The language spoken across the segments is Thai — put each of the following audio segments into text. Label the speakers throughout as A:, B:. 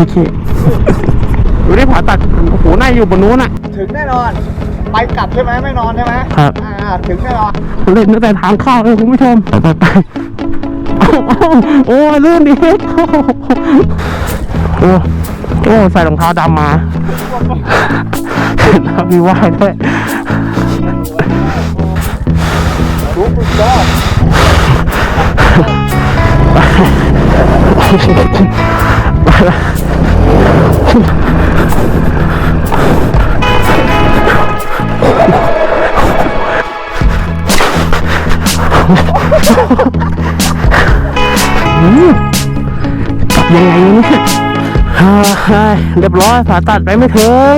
A: โอเคดูที่ผ่าตัดโอ้โหน่าอยู่บนนู้นอะ
B: ถึงแน่นอน ไปกลับใช่ไหมไม่นอนใช่ไหม
A: ครับ
B: อ่าถึงแน่นอน
A: เล่นตั้งแต่ทางเข้าเลยคุณผู้ชมไปไปไปโอ้โหโอ้ยลื่นดิโอ้โอ้ใส่รองเท้าดำมาแล้วมีว่ายด้วย
B: รู้คุณยอด
A: ไปละ อืมกลับยังไงเนี่ยฮ่าฮ่าเรียบร้อยผ่าตัดไปไม่ถึง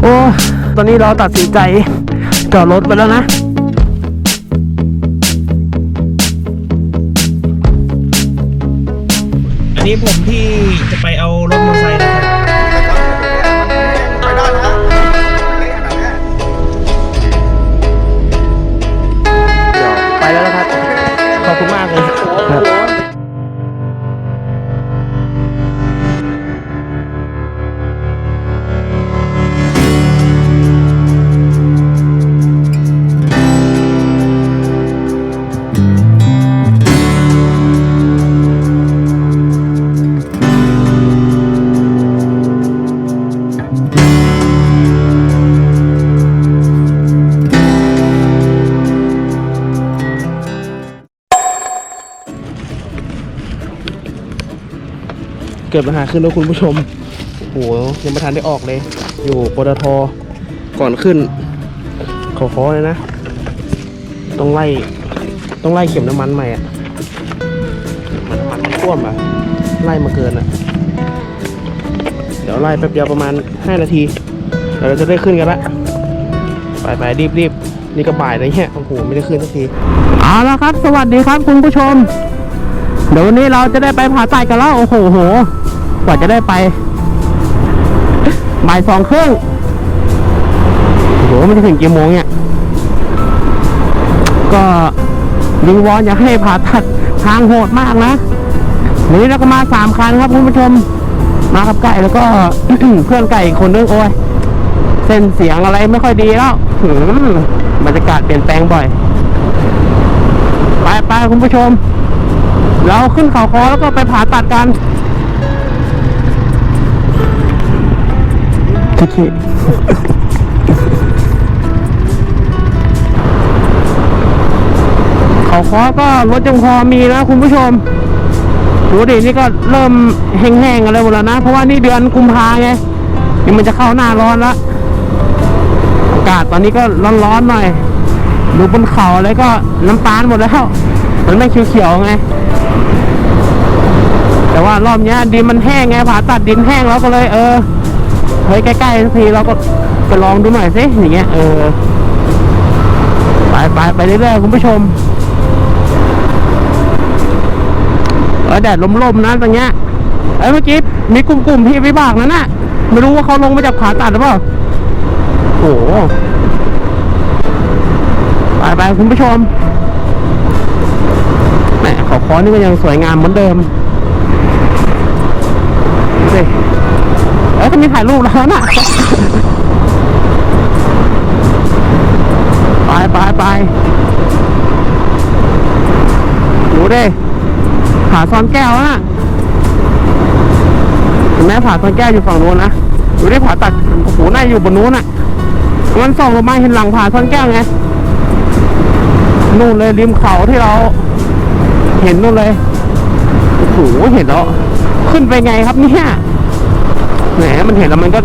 A: โอ้ตอนนี้เราตัดสินใจจอดรถไปแล้วนะ
C: อันนี้ผมที่จะไปเอารถ
A: กิดปัญหาขึ้นแล้วคุณผู้ชมโหยังไม่ทันได้ออกเลย อยู่ปตทก่อนขึ้น ขอขอเลยนะ ต้องไล่ ต้องไล่เข็มน้ำมันใหม่อะเหมือนน้ำมันมันท่วมอะ ไล่มาเกินอะ เดี๋ยวไล่แป๊บเดียวประมาณ 5 นาทีเดี๋ยวเราจะได้ขึ้นกันละ ไปไปรีบรีบนี่ก็บ่ายแล้วเนี่ยโอ้โหไม่ได้ขึ้นสักที เอาละครับ สวัสดีครับคุณผู้ชม เดี๋ยววันนี้เราจะได้ไปผ่าตัดกันแล้ว โอ้โหโห กว่าจะได้ไปบ่ายสองครึ่งโอ้โหมันจะถึงกี่โมงเนี่ย ก็วิงวอนอย่าให้ผ่าตัดทางโหดมากนะวันนี้เราก็มาสามคันครับคุณผู้ชม มากับไก่แล้วก็เพื่อนไก่อีกคนนึงโอ้ยเส้นเสียงอะไรไม่ค่อยดีแล้วหืมบรรยากาศเปลี่ยนแปลงบ่อย ไปไปคุณผู้ชม เราขึ้นเขาคอแล้วก็ไปผ่าตัดกันโอเคเขาคอก็รถยังพอมีนะคุณผู้ชมดูดินี่ก็เริ่มแห้งๆอะไรหมดแล้วนะ เพราะว่านี่เดือนกุมภาไงนี่มันจะเข้าหน้าร้อนแล้วอากาศตอนนี้ก็ร้อนๆหน่อยดูบนเขาอะไรก็น้ำตาลหมดแล้วมันไม่เขียวๆไง แต่ว่ารอบเนี้ยดินมันแห้งไงผ่าตัดดินแห้งแล้วก็เลย เออเฮ้ยใกล้ๆสักทีเราก็ไปลองดูหน่อยสิอย่างเงี้ยเออไปไปไปเรื่อยๆคุณผู้ชมเออแดดลมๆนะตรงเนี้ยเอ้เมื่อกี้มีกลุ่มๆพี่วิบากนั่นน่ะไม่รู้ว่าเขาลงมาจากผ่าตัดหรือเปล่าโอ้โหไปไปคุณผู้ชมแหมขอคอนี่ก็ยังสวยงามเหมือนเดิมิเอ้ยก็มีถ่ายรูปแล้วน่ะไปไปไปดูดิผาซ่อนแก้วน่ะเห็นไหมผาซ่อนแก้วอยู่ฝั่งนู้นนะดูดิผาตัดโอ้โหน่าอยู่บนนู้นน่ะมันส่องลงมาเห็นหลังผาซ่อนแก้วไงนู่นเลยริมเขาที่เรา เห็นนู่นเลยโอ้โหเห็นแล้ว ขึ้นไปไงครับเนี่ยแหมมันเห็นแล้วมันก็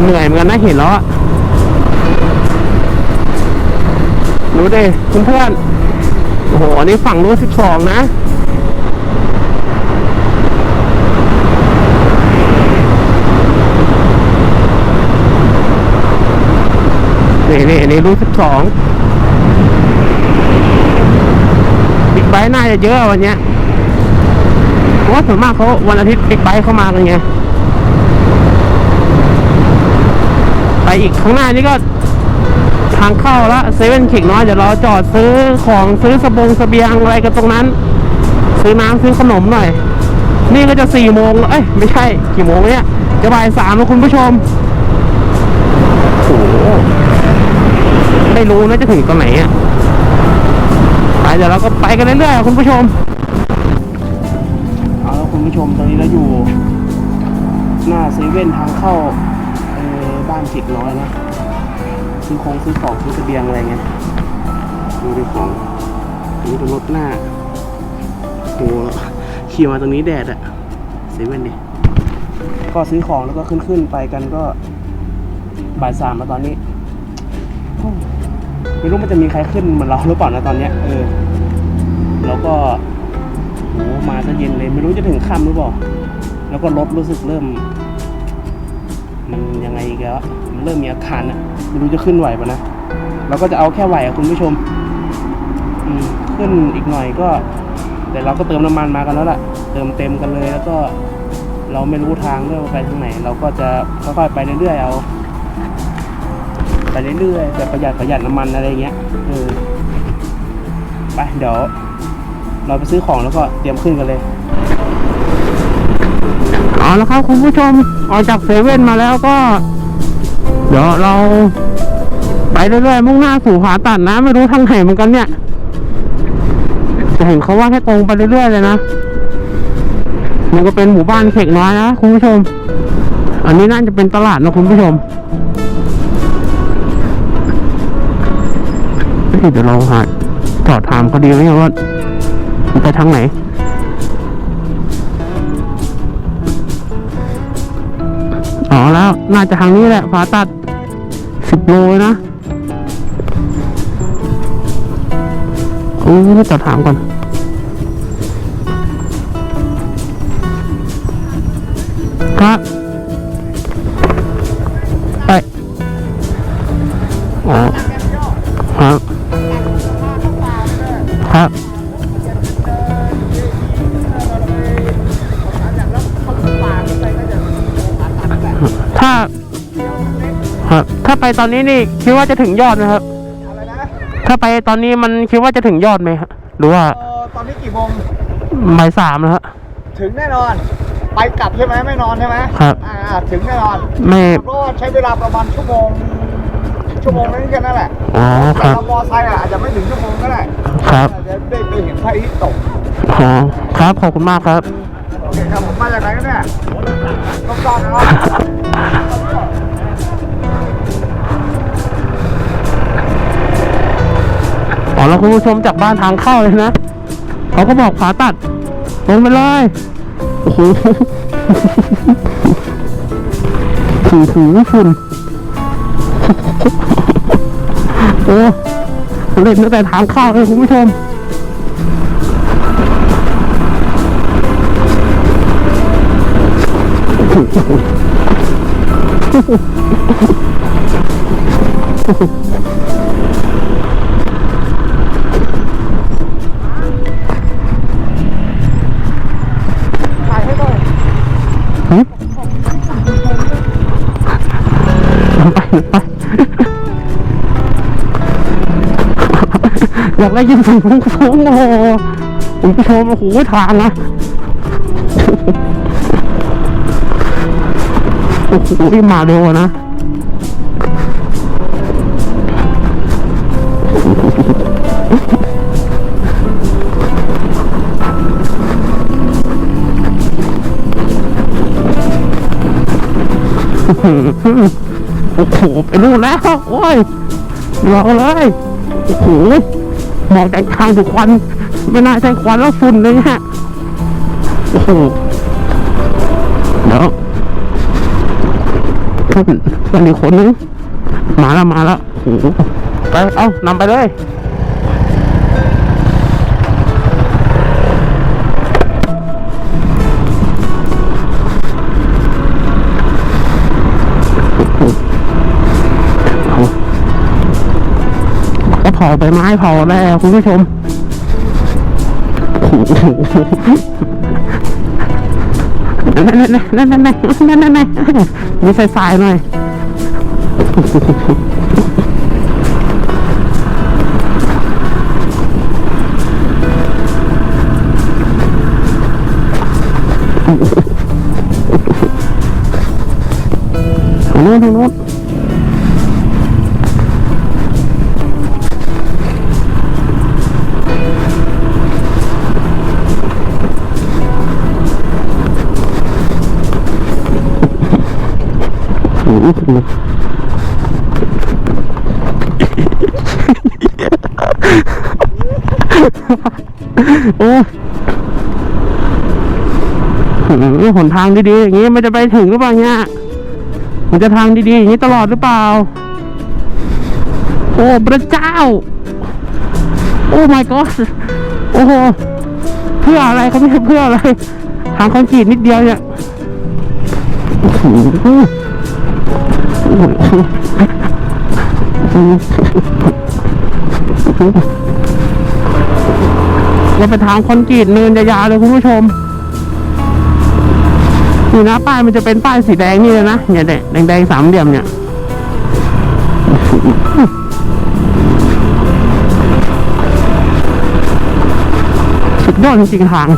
A: เหนื่อยเหมือนกันนะเห็นแล้วอะดูดิเพื่อนโอ้โหอันนี้ฝั่งนู้นสิบสองนะนี่นี่อันนี้รูสิบสองบิ๊กไบค์น่าจะเยอะวันเนี้ย ราะว่าส่วนมากเขาวันอาทิตย์บิ๊กไบค์เข้ามากันไงไปอีกข้างหน้านี่ก็ทางเข้าละเซเว่นขิกน้อยเดี๋ยวเราจอดซื้อของซื้อสบงสเบียงอะไรกันตรงนั้น ซื้อน้ำซื้อขนมหน่อย นี่ก็จะสี่โมงเอ้ยไม่ใช่กี่โมงเนี่ยจะบ่ายสามแล้วคุณผู้ชมโอ้โหไม่รู้นะจะถึงตอนไหนอะไปเดี๋ยวเราก็ไปกันเรื่อยๆคุณผู้ชม ผู้ชมตอนนี้เราอยู่ หน้าเซเว่นทางเข้าบ้านจิกน้อยนะซื้อของซื้อของซื้อเสบียงอะไรเงี้ยดูดิของนนี้เป็นรถหน้าโอ้โหขี่มาตรงนี้แดดอะเซเว่นดิก็ซื้อของแล้วก็ขึ้นขึ้นๆไปกันก็บ่ายสามมาตอนนี้ไม่รู้มันจะมีใครขึ้นเหมือนเราหรือเปล่านะตอนเนี้ยเออแล้วก็ โหมาซะเย็นเลยไม่รู้จะถึงค่ำหรือเปล่า แล้วก็รถรู้สึกเริ่ม มันยังไงอีกวะมันเริ่มมีอาการอะไม่รู้จะขึ้นไหวปะนะ เราก็จะเอาแค่ไหวอะคุณผู้ชม อืมขึ้นอีกหน่อยก็ แต่เราก็เติมน้ำมันมากันแล้วล่ะ เติมเต็มกันเลยแล้วก็ เราไม่รู้ทางด้วยว่าไปทางไหน เราก็จะค่อยๆไปเรื่อยๆเอาไปเรื่อยๆแบบประหยัดประหยัดน้ำมันอะไรเงี้ยเออไปเดี๋ยว เราไปซื้อของแล้วก็เตรียมขึ้นกันเลย เอาละครับคุณผู้ชมออกจากเซเว่นมาแล้วก็ เดี๋ยวเรา ไปเรื่อยๆมุ่งหน้าสู่ผาตัดนะ ไม่รู้ทางไหนเหมือนกันเนี่ยจะเห็นเขาว่าให้ตรงไปเรื่อยๆเลยนะมันก็เป็นหมู่บ้านเขกน้อยนะคุณผู้ชม อันนี้น่าจะเป็นตลาดนะคุณผู้ชมเฮ้ยเดี๋ยวเราหาจอดถามเขาดีไหมว่า ไปทางไหน อ๋อแล้ว น่าจะทางนี้แหละผาตัดสิบโลนะโอ้ยจะถามก่อนครับ ตอนนี้นี่คิดว่าจะถึงยอดไหมครับ
B: อะไรนะ
A: ถ้าไปตอนนี้มันคิดว่าจะถึงยอดไหมครับหรือว่า
B: เออตอนนี้กี่โมง
A: บ่ายสามแล้วฮะ
B: ถึงแน่นอน ไปกลับใช่ไหมไม่นอนใช่ไหม
A: ครับ
B: อ่าถึงแน่นอน
A: ไม่
B: เพราะว่าใช้เวลาประมาณชั่วโมง ชั่วโมงนั้นแค่นั้นแหละ
A: อ๋อค
B: แต่
A: รับ
B: เรามอไซค์อะอาจจะไม่ถึงชั่วโมงก็ได้
A: ครับ
B: อาจจะได้ไปเห็นพระอาทิตย์ตก
A: อ๋อครับขอบคุณมากครับ
B: โอเคครับผมมาจากไหนกันเนี่ยต้องการนะครับ
A: อ๋อแล้วคุณผู้ชมจากบ้านทางเข้าเลยนะเขาก็บอกผาตัดลงไปเลยโอ้โหถือถือฝุ่นโอ้เล่นตั้งแต่ทางเข้าเลยคุณผู้ชม
B: ถ่ อยา
A: กได้ยินเสียงฟุ้งฟุ้งโอ้โหคุณผู้ชมโอ้โหทางนะโอ้โหมาเร็วอะนะ โอ้โหไปนู่นแล้วโอ้ยรอเลยโอ้โหมองแต่ทางถึงควัน ไม่น่าใช่ควันแล้วฝุ่นเลยฮะโอ้โหเดี๋ยวเพื่อนเพื่อนอีกคนนึงมาแล้วมาแล้วโอ้โหไปเอานำไปเลย ผาใบไม้เผาอะไรคุณผู้ชมนั่นนั่นนั่นนั่นนั่นนั่นนั่นมีสายหน่อยทางโน้นทางโน้น โอ้โหโอ้หนทางดีๆอย่างงี้มันจะไปถึงหรือเปล่าเนี่ยมันจะทางดีๆอย่างนี้ตลอดหรือเปล่า โอ้พระเจ้า โอ้ my god โอ้โหเพื่ออะไรเขาไม่เพื่ออะไร ทางคอนกรีตนิดเดียวเนี่ย เราไปทางคอนกรีตเนินยาวๆเลยคุณผู้ชมนี่นะป้ายมันจะเป็นป้ายสีแดงนี่เลยนะเนี่ยแดงแดงๆสามเหลี่ยมเนี่ยสุดยอดจริงๆทาง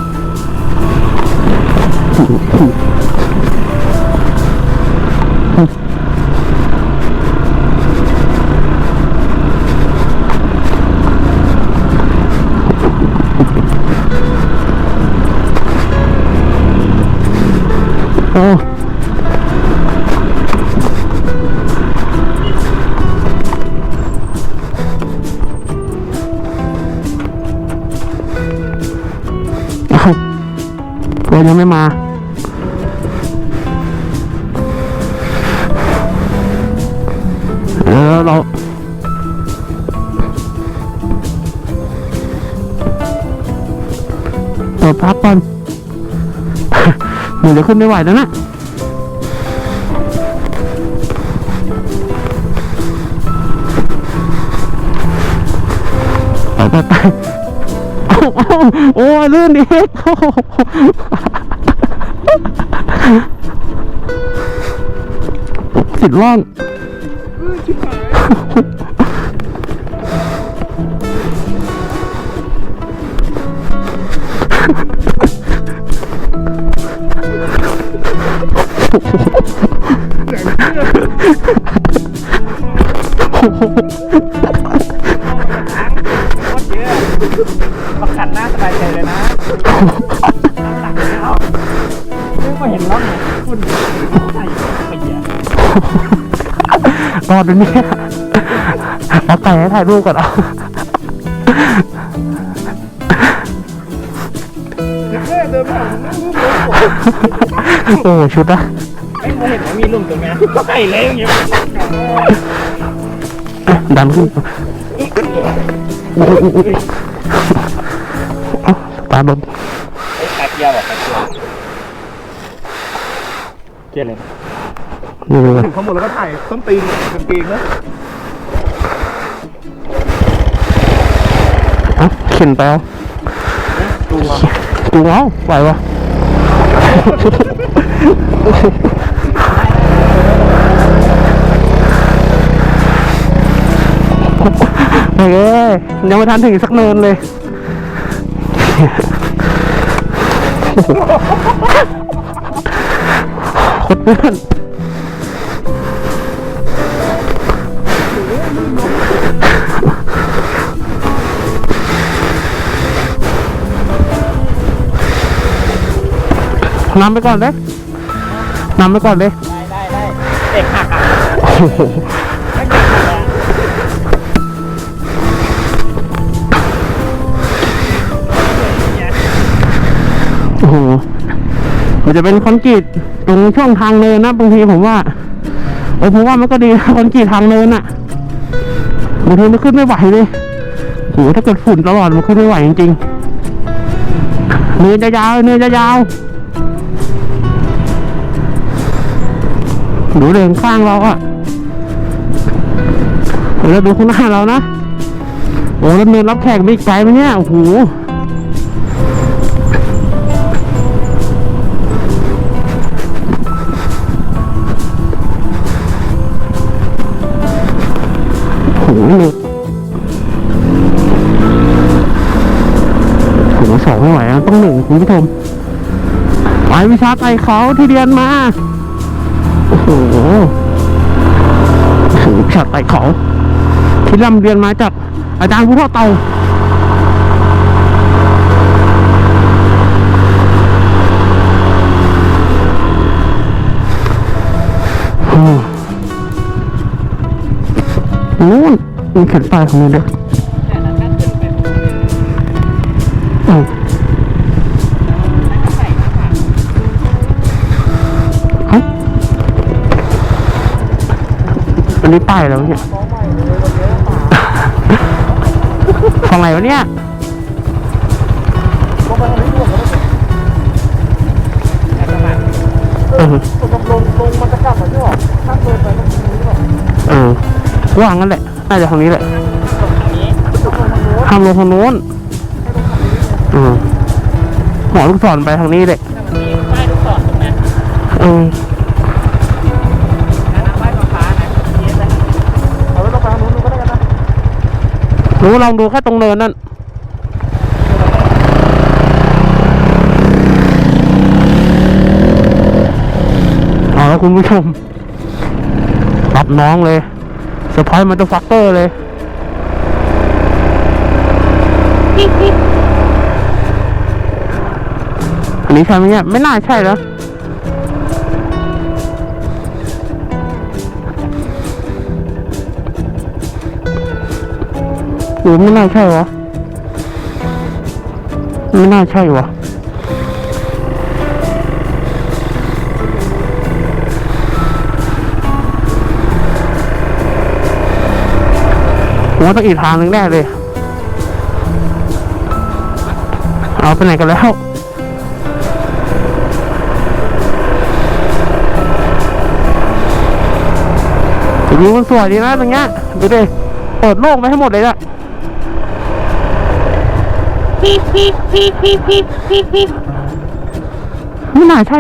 A: โอ้เอ้าตัวยังไม่มา หมือนจะขึ้นไม่ไหวแล้วนะไปไปไปโอ้โอ้โอ้ยลื่นอีกโอ้โหติดร่อง ดด้วยเนี่ยเอาไปให้ถ่ายรูปก่อนเอา
B: แม่เดินผ่านนั่งรูปรถผม
A: โอ้ชุดอะ
C: ไม่เห็นว่ามีลุ่มตรงนี้ใส่เลยอย่างเงี้ย
A: ดันขึ้นโอ้ยโอ้ยโอ้ยเอาตาโดน
C: ขาเกียร์บอกขาเกียร์เกียร์เลย
A: นี่เลย
B: ถึงเขาหมดแล้วก็ถ่ายส้นตีนกางเกงนะ
A: เอาเข็นไปเอา
B: ตัว
A: จูงเอาไหววะเฮ้ยยังไม่ทันถึงสักเนินเลย โคตรเพื่อน นำไปก่อนเลยนำไปก่อนเลย
C: ได้ได้ได้เด็กหักอะ
A: โอ้โห
C: ไม่เด็กหักอะ
A: โอ้โหมันจะเป็นคอนกรีตตรงช่วงทางเนินนะบางทีผมว่าเออผมว่ามันก็ดีนะคอนกรีตทางเนินอะบางทีมันขึ้นไม่ไหวเลยโหถ้าเกิดฝุ่นตลอดมันขึ้นไม่ไหวจริงๆเนินจะยาวเนินจะยาว ดูเดินข้างเราอะเดี๋ยวเราดูข้างหน้าเรานะ โอ้แล้วเนินรับแขกมีอีกไกลไหมเนี่ย โอ้โหโอ้โหเลยโอ้โหสองไม่ไหวต้องหนึ่งคุณผู้ชมไปวิชาไต่เขาที่เรียนมา โอ้โหวิชาไต่เขาที่ร่ำเรียนมาจากอาจารย์ผู้พ่อเตาอืมนู่นมีเขียนป้ายของมันด้วย
C: นนี้
A: ป้ายแล้วะเนี่ยของไหนวะเนี่ย
C: แต่ประมาณ
A: เออ
B: ลงลงลงมันจะกลับมาที่หรอถ้าเดินไปต้องนี้หรอ
A: เออว่างงั้นแหละน่าจะทางนี้แหละ
C: ตรงนี้
A: ห้ามลงทางโน้นอืมหมอลูกศรไปทางนี้เลย
C: ถ้ามันมีป้ายลูกศรตรงนั้น
A: เออ รู้ลองดูแค่ตรงเนินนั่นเอาแล้วคุณผู้ชมรับน้องเลยเซอร์ไพรส์มันจะฟักเตอร์เลยอันนี้ใช่ไหมเนี่ยไม่น่าใช่แล้ว หรือไม่น่าใช่วะไม่น่าใช่วะผมว่าต้องอีกทางหนึ่งแน่เลย เอาไปไหนกันแล้ววิวมันสวยดีนะตรงเนี้ยดูดิเปิดโลกไปให้หมดเลยอะ ไม่น่าใ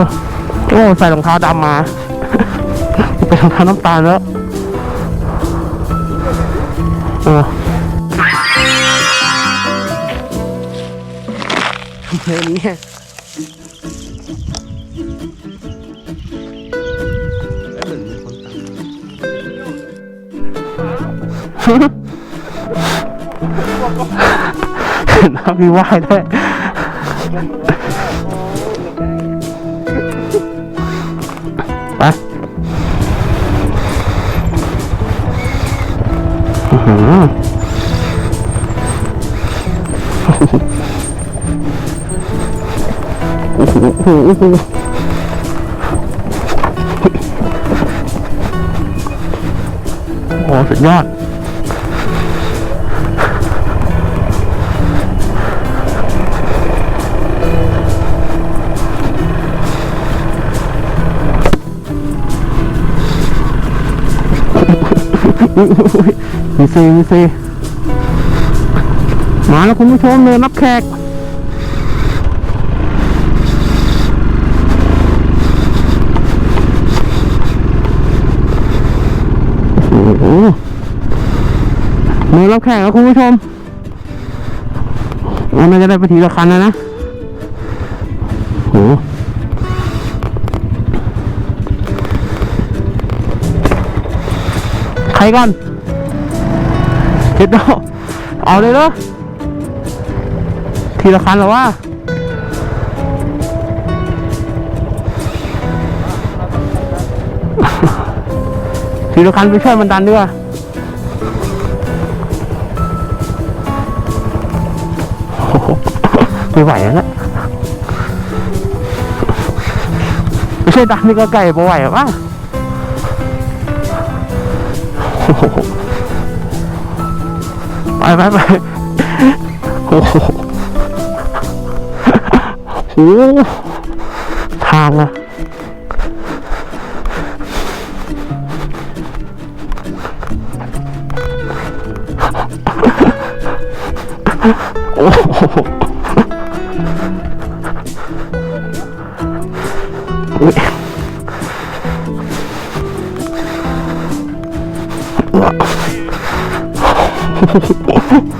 A: อโอ้โอ้ใส่รองเท้าดำมา เป็นรองเท้าน้ำตาลแล้วเออเพื่อนเนี่ยเห็นนะมีว่ายด้วย โอ้โหโอ้โหโอ้สุดยอด อุ๊ยอุ๊ยมีซีมีซีมาแล้วคุณผู้ชมเนินรับแขกโอ้โหเนินรับแขกแล้วคุณผู้ชมวันน่าจะได้ไปทีละคันแล้วนะ ใครก่อนเจ็ดดอกเอาเลยเหรอทีละคันหรอวะทีละคันไปช่วยมันดันดีกว่าไม่ไหวแล้วนะไม่ใช่ดันนี่ก็ไก่ไม่ไหวหรอวะ โอ้โหไปไปไป โอ้โหโอ้ทางอะโอ้โหอุ๊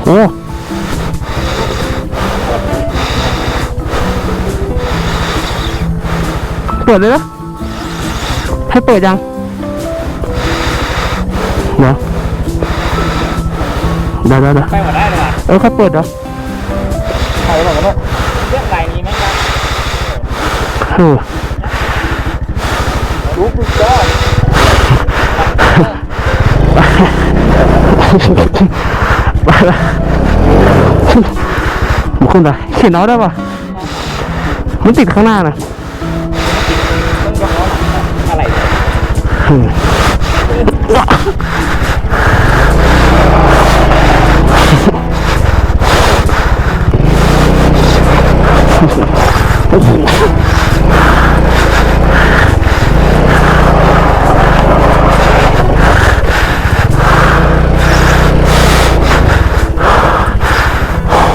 A: ยโอ้เปิดเลยนะให้เปิดยังเดี๋ยวเดี๋ยวเดี๋ยวเดี๋ยว
C: ไปหมดได้เลยว่ะ
A: เออค่อยเปิดเดี๋ยว
C: ใครบอกว่าเรื่องไรนี้ไหมครับ
A: เออ
C: รู้ปุ๊บก็
A: ไปละมันขึ้นไปเขียนเอาได้ปะมันติดข้างหน้านะ
C: อะไร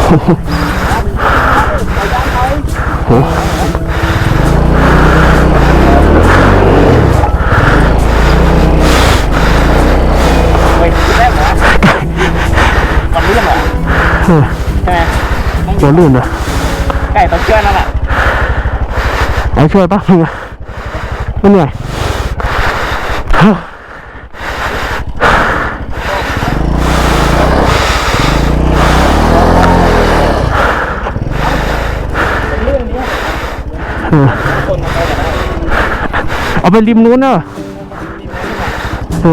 A: อืมโห
C: เฮ้ยได้เหรอมันเรื่องเหรอ
A: เออ
C: ใช่ไหม
A: ตัวลื่นเลย
C: ไก่ต้องเชื่อนั่นแหละ
A: ไอ้ช่วยปะมึงอะไม่เหนื่อยฮะ เออ
C: คนมันไปไหน
A: เอาไปริมนู้นเนอะเอ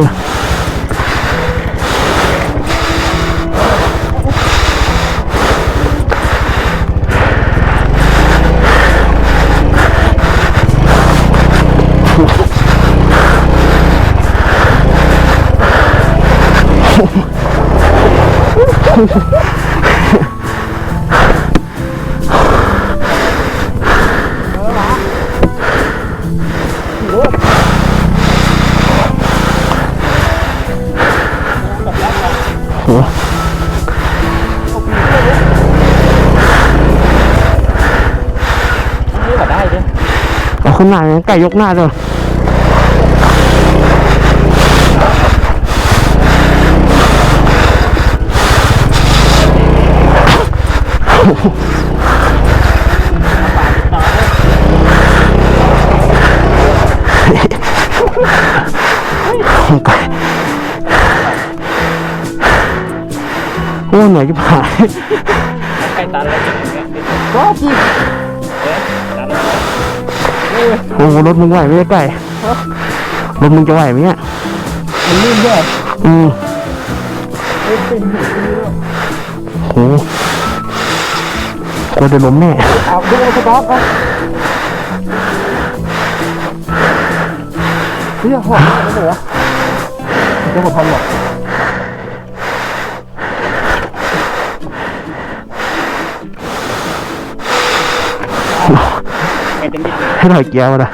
A: ขึ้นหน้าไก่ยกหน้าเลยโอ้เหนื่อยจิบหาย
C: ไก่ตันแล้วจริงๆเนี่ย
A: ก็จี
C: เอ๊ะตัน
A: โอ้โหรถมึงไหวไหมเนี่ยไก่รถมึงจะไหวไหมเนี่ย
C: มันลื่นด้วย
A: อืม
C: เอ๊ะเป็นหูลื่นด้วย
A: โหกลัวจะล้มแน่
C: เอาดูสต๊อกครับเฮ้ยหอมมากเลยเหรอจะหมดพันหรอกไอ้เต็มที่
A: ให้หน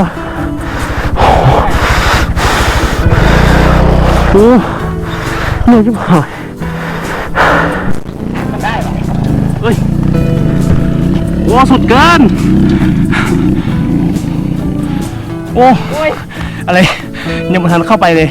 A: ่อย โอ้เออโอ้เหนื่อยจิบหาย
C: มันได้หรอ
A: เฮ้ยโอ้สุดเกิน โอ้
C: โอ้ย
A: อะไรยังไม่ทันเข้าไปเลย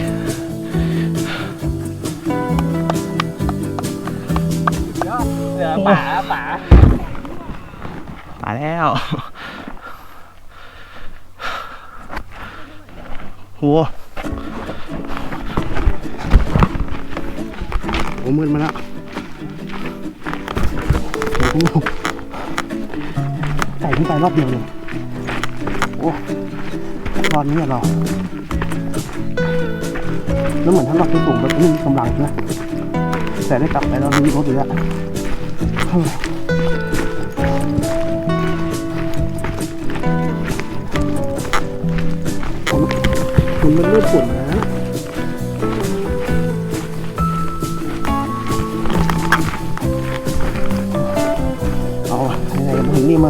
A: โหโอ้มืดมาแล้วโอ้โหใส่ขึ้นไปรอบเดียวเลยโอ้รอบนี้เราแล้วเหมือนถ้าเราไปสูงแบบนี้มีกำลังนะแต่ได้กลับไปแล้วมีรถอยู่แล้วเฮ้ยมันมันไม่ฝุ่นน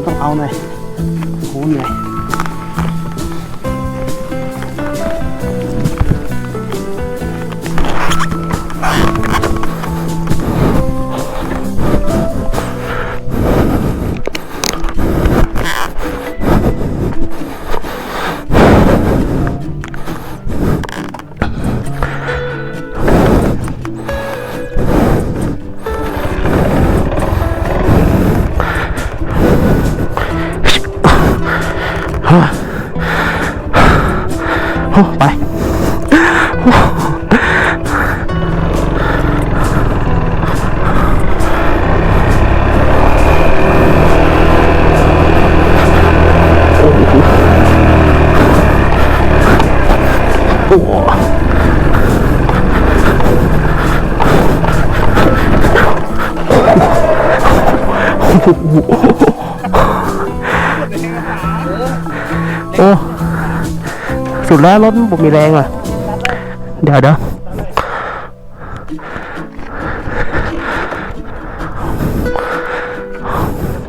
A: ต้องเอาหน่อยโหเหนื่อย ดแล้วรถผมมีแรงอะ เดี๋ยวเดี๋ยว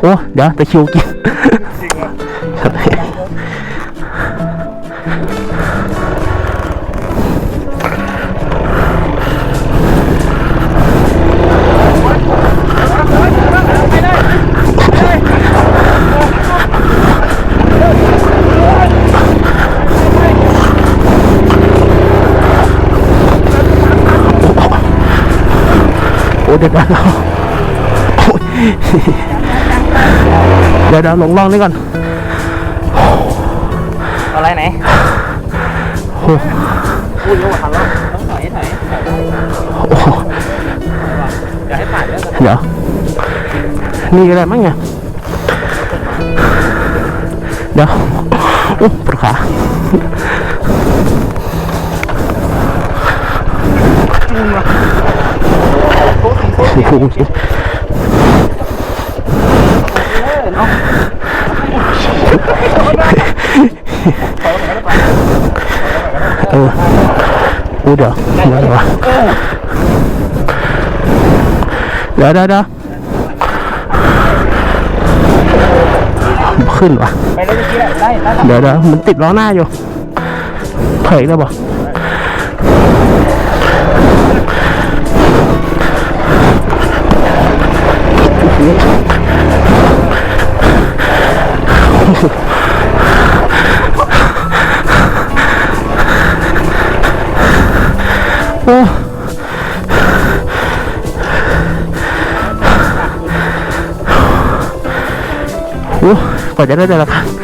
A: โอ้ เดี๋ยวตะคิวกิน อ้เดี๋ยวเดี๋ยวโอ้ยเดี๋ยวเดี๋ยวลงล่องนี่ก่อน
C: อะไรไหน
A: โอ้
C: พูดเยอะกว่าทันแล้วต้องถอยถอย
A: โอ้
C: อย่าให้ผ่านเรื่อง
A: เดี๋ยวมีอะไรมั้งเนี่ยเดี๋ยวโอ้ปวดขาโอ้โหเออโอ้เดี๋ยวเดี๋ยวเดี๋ยวเดี๋ยวเดี๋ยวเดี๋ยวขึ้นวะ
C: เดี๋
A: ยวเดี๋ยวมันติดล้อหน้าอยู่เผยได้ปะโกว่า